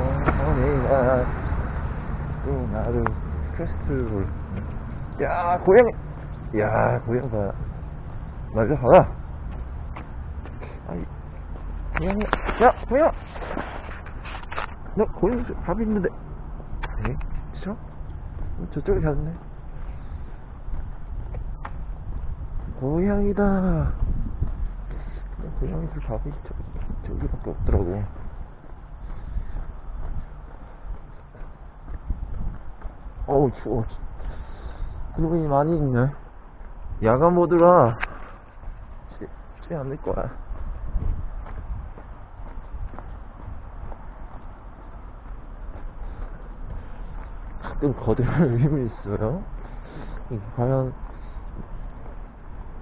어머니가 또 나를 퀘스트를 야 고양이 야 고양이 봐 말려 가라 아이 고양이 야 고양아 너 고양이 밥 있는데 에? 저? 저쪽에 갔네 고양이다 고양이들 밥이 저, 저기밖에 없더라고 어우 추워 그놈이 많이 있네. 야간 모드라 쉽지 않을 거야. 가끔 거대한 의미 있어요? 과연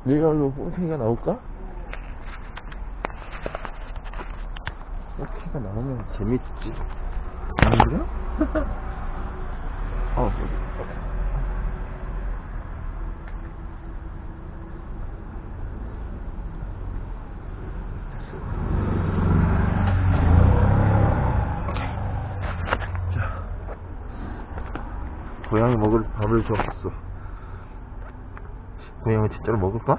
리얼로 뽕피가 나올까? 뽕피가 나오면 재밌지. 안 그래? 어. 자, 고양이 먹을 밥을 줬어. 고양이 진짜로 먹을까?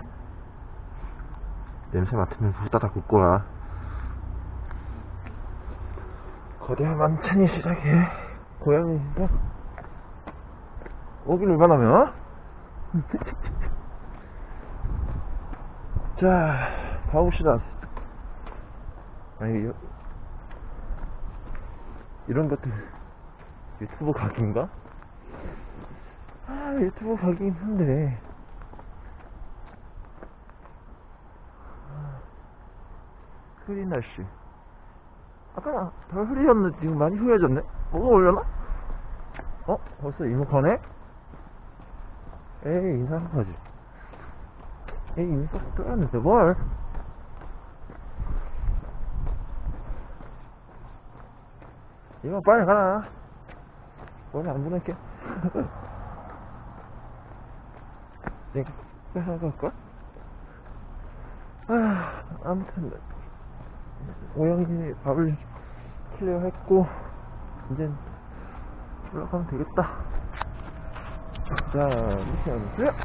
냄새 맡으면 후다닥 와. 거대한 만찬이 시작해. 고양이가 오기를 바라며. 자, 가봅시다. 아니, 요, 이런 것들 유튜브 각인가? 아, 유튜브 각이긴 한데. 아, 흐린 날씨. 아까 덜 흐리셨는데 지금 많이 흐려졌네? 뭐가 올려나? 어? 벌써 이목하네? 에이, 이상하지. 에이, 이목하고 떠났는데 뭘? 이거 빨리 가라. 오늘 안 보낼게. 내가 뺏어갈까? 아, 아무튼, 오영이 밥을 클리어 했고, 이젠 올라가면 되겠다. done. Comes up.